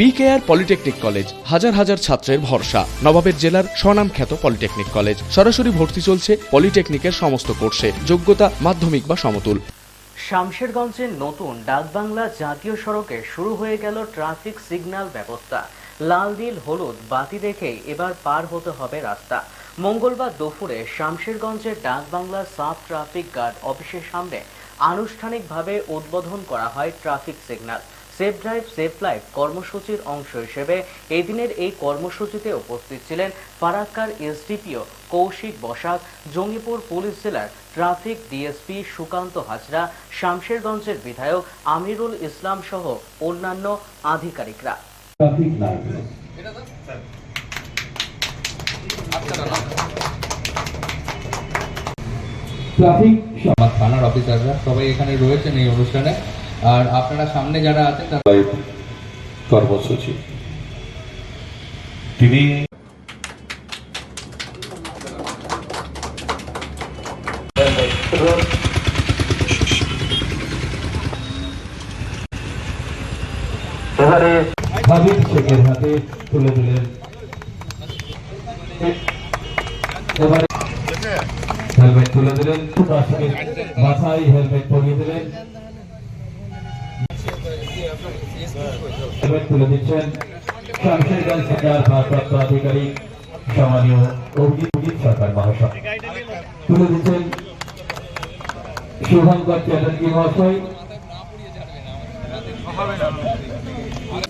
BKR polytechnic college হাজার হাজার ছাত্রের ভরসা। নবাবের জেলার স্বনামখ্যাত পলিটেকনিক কলেজ সরাসরি ভর্তি চলছে পলিটেকনিকের সমস্ত কোর্সে। যোগ্যতা মাধ্যমিক বা সমতুল। শামশেরগঞ্জের নতুন ডাকবাংলা জাতীয় সড়কে শুরু হয়ে গেল ট্রাফিক সিগন্যাল ব্যবস্থা। লাল, নীল, হলুদ, বাতি দেখেই এবার পার হতে হবে রাস্তা। মঙ্গলবার দুপুরে শামশেরগঞ্জের ডাকবাংলা সাব ট্রাফিক গার্ড অফিসের সামনে আনুষ্ঠানিকভাবে উদ্বোধন করা হয় traffic signal. Safe drive safe life কর্মসূচির অংশ হিসেবে এই দিনের এই কর্মসূচিতে উপস্থিত ছিলেন ফারাক্কার এসডিপিও কৌশিক বসাক জঙ্গিপুর পুলিশ জেলার ট্রাফিক ডিএসপি সুকান্ত হাজরা শামশেরগঞ্জের বিধায়ক আমিরুল ইসলাম সহ অন্যান্য আধিকারিকরা। Traffic light. ট্রাফিক আমার থানার অফিসাররা সবাই এখানে রয়েছেন এই অনুষ্ঠানে। আর আপনারা সামনে যারা আছেন তারা কর্মসূচি। তিনি হাবিব শেখের হাতে তুলে দিলেন। এবারে হেলমেট তুলে দিলেন। মাথায় হেলমেট পরিয়ে দিলেন। তুলে দিচ্ছেন শামশেরগঞ্জ থানার ভারপ্রাপ্ত আধিকারিক সম্মানীয় অভিজিৎ সরকার মহাশয়। তুলে দিচ্ছেন